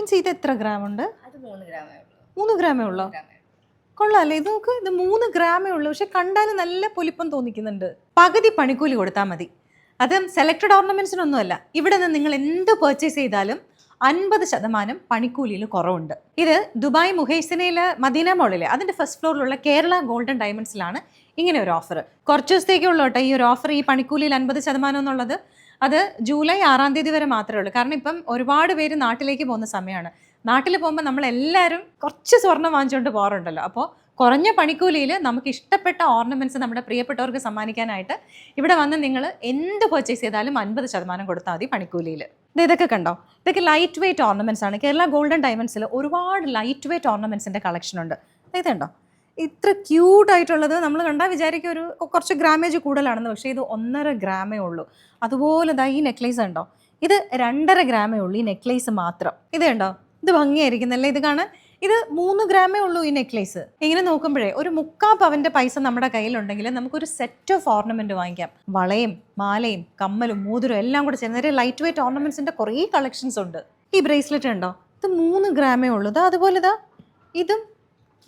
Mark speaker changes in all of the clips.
Speaker 1: ഷിൻസി ഇത് എത്ര ഗ്രാം ഉണ്ട്?
Speaker 2: മൂന്ന് ഗ്രാമേ ഉള്ളൂ.
Speaker 1: കൊള്ളാല്ലേ ഇത് നോക്ക് ഇത് മൂന്ന് ഗ്രാമേ ഉള്ളൂ. പക്ഷെ കണ്ടാൽ നല്ല പൊലിപ്പം തോന്നിക്കുന്നുണ്ട്. പകുതി പണിക്കൂലി കൊടുത്താൽ മതി. അത് സെലക്ടഡ് ഓർണമെന്റ്സിനൊന്നുമല്ല ഇവിടെ നിന്ന് നിങ്ങൾ എന്ത് പർച്ചേസ് ചെയ്താലും അൻപത് ശതമാനം പണിക്കൂലിയിൽ കുറവുണ്ട്. ഇത് ദുബായ് മുഹേസിനയിലെ മദീന മോളിലെ അതിന്റെ ഫസ്റ്റ് ഫ്ലോറിലുള്ള കേരള ഗോൾഡൻ ഡയമണ്ട്സിലാണ് ഇങ്ങനെ ഒരു ഓഫർ കുറച്ച് ദിവസത്തേക്കുള്ളൂ കേട്ടോ ഈ ഒരു ഓഫർ ഈ പണിക്കൂലിയിൽ അൻപത് ശതമാനം എന്നുള്ളത്. അത് ജൂലൈ ആറാം തീയതി വരെ മാത്രമേ ഉള്ളൂ. കാരണം ഇപ്പം ഒരുപാട് പേര് നാട്ടിലേക്ക് പോകുന്ന സമയമാണ് നാട്ടിൽ പോകുമ്പോൾ നമ്മൾ എല്ലാവരും കുറച്ച് സ്വർണം വാങ്ങിച്ചുകൊണ്ട് പോകാറുണ്ടല്ലോ അപ്പോൾ കുറഞ്ഞ പണിക്കൂലിയിൽ നമുക്ക് ഇഷ്ടപ്പെട്ട ഓർണമെന്റ്സ് നമ്മുടെ പ്രിയപ്പെട്ടവർക്ക് സമ്മാനിക്കാനായിട്ട് ഇവിടെ വന്ന് നിങ്ങൾ എന്ത് പർച്ചേസ് ചെയ്താലും അൻപത് ശതമാനം കൊടുത്താൽ മതി പണിക്കൂലിയിൽ ഇതൊക്കെ കണ്ടോ? ഇതൊക്കെ ലൈറ്റ് വെയിറ്റ് ഓർണമെന്റ്സ് ആണ്. കേരള ഗോൾഡൻ ഡയമണ്ട്സിൽ ഒരുപാട് ലൈറ്റ് വെയിറ്റ് ഓർണമെന്റ്സിന്റെ കളക്ഷൻ ഉണ്ട്. ഇതുണ്ടോ ഇത്ര ക്യൂട്ട് ആയിട്ടുള്ളത് നമ്മൾ കണ്ടാൽ വിചാരിക്കും ഒരു കുറച്ച് ഗ്രാമേജ് കൂടുതലാണെന്ന്. പക്ഷേ ഇത് ഒന്നര ഗ്രാമേ ഉള്ളൂ. അതുപോലെ ദാ ഈ നെക്ലേസ് ഉണ്ടോ ഇത് രണ്ടര ഗ്രാമേ ഉള്ളൂ ഈ നെക്ലേസ് മാത്രം. ഇത് കണ്ടോ? ഇത് ഭംഗിയായിരിക്കുന്നല്ലേ ഇത് കാണാൻ? ഇത് മൂന്ന് ഗ്രാമേ ഉള്ളൂ ഈ നെക്ലേസ് ഇങ്ങനെ നോക്കുമ്പോഴേ ഒരു മുക്കാ പവന്റെ പൈസ നമ്മുടെ കയ്യിലുണ്ടെങ്കിൽ നമുക്കൊരു സെറ്റ് ഓഫ് ഓർണമെന്റ് വാങ്ങിക്കാം. വളയും മാലയും കമ്മലും മോതിരം എല്ലാം കൂടെ ചേർന്ന് ലൈറ്റ് വെയിറ്റ് ഓർണമെന്റ്സിന്റെ കുറേ കളക്ഷൻസ് ഉണ്ട്. ഈ ബ്രേസ്ലെറ്റ് ഉണ്ടോ ഇത് മൂന്ന് ഗ്രാമേ ഉള്ളൂ. ഇതാ അതുപോലെ ഇതാ ഇതും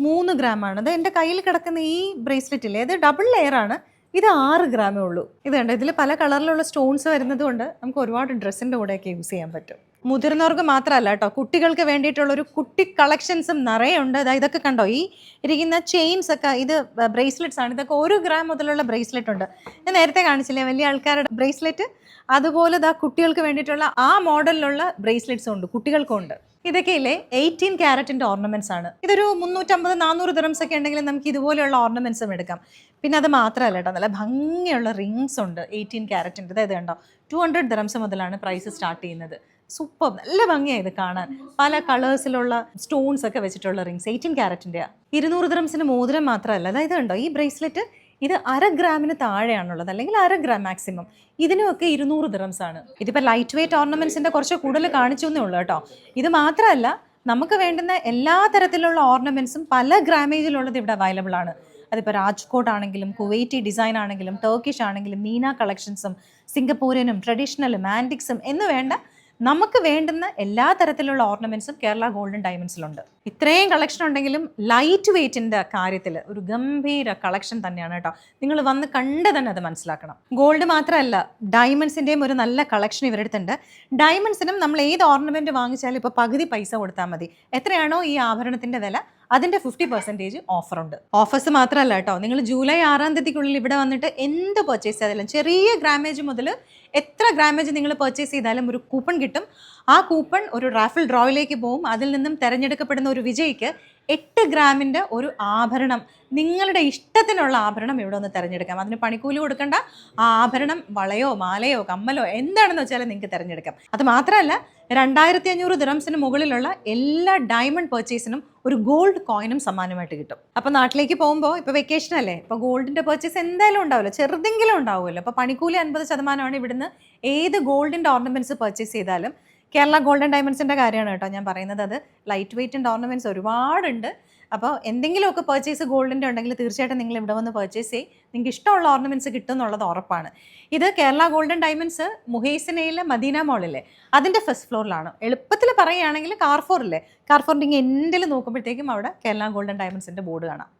Speaker 1: മൂന്ന് ഗ്രാമാണ്. അത് എന്റെ കയ്യിൽ കിടക്കുന്ന ഈ ബ്രേസ്ലെറ്റ് ഇല്ലേ ഇത് ഡബിൾ ലെയർ ആണ്. ഇത് ആറ് ഗ്രാമേ ഉള്ളൂ. ഇത് കണ്ടോ ഇതിൽ പല കളറിലുള്ള സ്റ്റോൺസ് വരുന്നത് കൊണ്ട് നമുക്ക് ഒരുപാട് ഡ്രസ്സിന്റെ കൂടെയൊക്കെ യൂസ് ചെയ്യാൻ പറ്റും. മുതിർന്നവർക്ക് മാത്രമല്ല കേട്ടോ കുട്ടികൾക്ക് വേണ്ടിയിട്ടുള്ള ഒരു കുട്ടി കളക്ഷൻസും നിറയെ ഉണ്ട് അതായത് ഇതൊക്കെ കണ്ടോ ഈ ഇരിക്കുന്ന ചെയിൻസ് ഒക്കെ ഇത് ബ്രേസ്ലെറ്റ്സ് ആണ്. ഇതൊക്കെ ഒരു ഗ്രാം മുതലുള്ള ബ്രേസ്ലെറ്റ് ഉണ്ട്. ഞാൻ നേരത്തെ കാണിച്ചില്ലേ വലിയ ആൾക്കാരുടെ ബ്രേസ്ലെറ്റ് അതുപോലെ ഇതാ കുട്ടികൾക്ക് വേണ്ടിയിട്ടുള്ള ആ മോഡലിലുള്ള ബ്രേസ്ലെറ്റ്സും ഉണ്ട് കുട്ടികൾക്കും ഉണ്ട്. ഇതൊക്കെ ഇല്ലേ എയ്റ്റീൻ ക്യാരറ്റിന്റെ ഓർണമെന്റ്സ് ആണ്. ഇതൊരു മുന്നൂറ്റമ്പത് നാനൂറ് ദിറംസ് ഒക്കെ ഉണ്ടെങ്കിൽ നമുക്ക് ഇതുപോലെയുള്ള ഓർണമെന്റ്സും എടുക്കാം. പിന്നെ അത് മാത്രമല്ല കേട്ടോ നല്ല ഭംഗിയുള്ള റിങ്സ് ഉണ്ട് എയ്റ്റീൻ ക്യാരറ്റിന്റെ അതായത് കണ്ടോ ടു ഹൺഡ്രഡ് ദിറംസ് മുതലാണ് പ്രൈസ് സ്റ്റാർട്ട് ചെയ്യുന്നത്. സൂപ്പർ നല്ല ഭംഗിയാണ് ഇത് കാണാൻ. പല കളേഴ്സിലുള്ള സ്റ്റോൺസ് ഒക്കെ വെച്ചിട്ടുള്ള റിങ്സ് എയ്റ്റീൻ ക്യാരറ്റിന്റെ ഇരുന്നൂറ് ദ്രംസിന് മോതിരം മാത്രമല്ല അതായത് ഉണ്ടോ ഈ ബ്രേസ്ലെറ്റ് ഇത് അര ഗ്രാമിന് താഴെയാണുള്ളത് അല്ലെങ്കിൽ അര ഗ്രാം മാക്സിമം. ഇതിനൊക്കെ ഇരുന്നൂറ് ദിറംസ് ആണ് ഇതിപ്പോൾ ലൈറ്റ് വെയ്റ്റ് ഓർണമെന്റ്സിന്റെ കുറച്ച് കൂടുതൽ കാണിച്ചു എന്നേ ഉള്ളൂ കേട്ടോ. ഇത് മാത്രമല്ല നമുക്ക് വേണ്ടുന്ന എല്ലാ തരത്തിലുള്ള ഓർണമെന്റ്സും പല ഗ്രാമേജിലുള്ളത് ഇവിടെ അവൈലബിൾ ആണ്. അതിപ്പോൾ രാജ്കോട്ട് ആണെങ്കിലും കുവൈറ്റി ഡിസൈൻ ആണെങ്കിലും ടർക്കിഷ് ആണെങ്കിലും മീന കളക്ഷൻസും സിംഗപ്പൂരിനും ട്രഡീഷണലും ആന്റിക്സും എന്ന് വേണ്ട നമുക്ക് വേണ്ടുന്ന എല്ലാ തരത്തിലുള്ള ഓർണമെന്റ്സും കേരള ഗോൾഡൻ ഡയമണ്ട്സിലുണ്ട്. ഇത്രയും കളക്ഷൻ ഉണ്ടെങ്കിലും ലൈറ്റ് വെയ്റ്റിന്റെ കാര്യത്തിൽ ഒരു ഗംഭീര കളക്ഷൻ തന്നെയാണ് കേട്ടോ. നിങ്ങൾ വന്ന് കണ്ട് തന്നെ അത് മനസ്സിലാക്കണം. ഗോൾഡ് മാത്രമല്ല ഡയമണ്ട്സിന്റെയും ഒരു നല്ല കളക്ഷൻ ഇവരുടെ അടുത്തുണ്ട് ഡയമണ്ട്സിനും നമ്മൾ ഏത് ഓർണമെന്റ് വാങ്ങിച്ചാലും ഇപ്പോൾ പകുതി പൈസ കൊടുത്താൽ മതി. എത്രയാണോ ഈ ആഭരണത്തിന്റെ വില അതിന്റെ ഫിഫ്റ്റി പെർസെന്റേജ് ഓഫർ ഉണ്ട് ഓഫേഴ്സ് മാത്രമല്ല കേട്ടോ നിങ്ങൾ ജൂലൈ ആറാം തീയതിക്കുള്ളിൽ ഇവിടെ വന്നിട്ട് എന്ത് പർച്ചേസ് ചെയ്താലും ചെറിയ ഗ്രാമേജ് മുതൽ എത്ര ഗ്രാമേജ് നിങ്ങൾ പർച്ചേസ് ചെയ്താലും ഒരു കൂപ്പൺ കിട്ടും. ആ കൂപ്പൺ ഒരു റാഫിൾ ഡ്രോയിലേക്ക് പോകും. അതിൽ നിന്നും തിരഞ്ഞെടുക്കപ്പെടുന്ന ഒരു വിജയിക്ക് എട്ട് ഗ്രാമിന്റെ ഒരു ആഭരണം നിങ്ങളുടെ ഇഷ്ടത്തിനുള്ള ആഭരണം ഇവിടെ ഒന്ന് തിരഞ്ഞെടുക്കാം. അതിന് പണിക്കൂലി കൊടുക്കേണ്ട. ആ ആഭരണം വളയോ മാലയോ കമ്മലോ എന്താണെന്ന് വെച്ചാൽ നിങ്ങൾക്ക് തിരഞ്ഞെടുക്കാം. അത് മാത്രമല്ല രണ്ടായിരത്തി അഞ്ഞൂറ് ദിറംസിന് മുകളിലുള്ള എല്ലാ ഡയമണ്ട് പർച്ചേസിനും ഒരു ഗോൾഡ് കോയിനും സമ്മാനമായിട്ട് കിട്ടും. അപ്പോൾ നാട്ടിലേക്ക് പോകുമ്പോൾ ഇപ്പോൾ വെക്കേഷൻ അല്ലേ? ഇപ്പോൾ ഗോൾഡിന്റെ പർച്ചേസ് എന്തായാലും ഉണ്ടാവില്ല ചെറുതെങ്കിലും ഉണ്ടാവുമല്ലോ. അപ്പോൾ പണിക്കൂലി അൻപത് ശതമാനമാണ് ഇവിടുന്ന് ഏത് ഗോൾഡിന്റെ ഓർണമെന്റ്സ് പർച്ചേസ് ചെയ്താലും. കേരള ഗോൾഡൻ ഡയമണ്ട്സിന്റെ കാര്യമാണ് കേട്ടോ ഞാൻ പറയുന്നത്. അത് ലൈറ്റ് വെയിറ്റ് ആൻഡ് ഓർണമെന്റ്സ് ഒരുപാടുണ്ട്. അപ്പോൾ എന്തെങ്കിലുമൊക്കെ പർച്ചേസ് ഗോൾഡിന്റെ ഉണ്ടെങ്കിൽ തീർച്ചയായിട്ടും നിങ്ങൾ ഇവിടെ വന്ന് പർച്ചേസ് ചെയ്യും. നിങ്ങൾക്ക് ഇഷ്ടമുള്ള ഓർണമെന്റ്സ് കിട്ടും എന്നുള്ളത് ഉറപ്പാണ്. ഇത് കേരള ഗോൾഡൻ ഡയമണ്ട്സ് മുഹേസിനയിലെ മദീന മോളിലെ അതിന്റെ ഫസ്റ്റ് ഫ്ലോറിലാണ് എളുപ്പത്തിൽ പറയുകയാണെങ്കിൽ കാർഫോറില്ലേ കാർഫോറിന്റെ എൻഡിൽ നോക്കുമ്പോഴത്തേക്കും അവിടെ കേരള ഗോൾഡൻ ഡയമണ്ട്സിന്റെ ബോർഡ് കാണാം.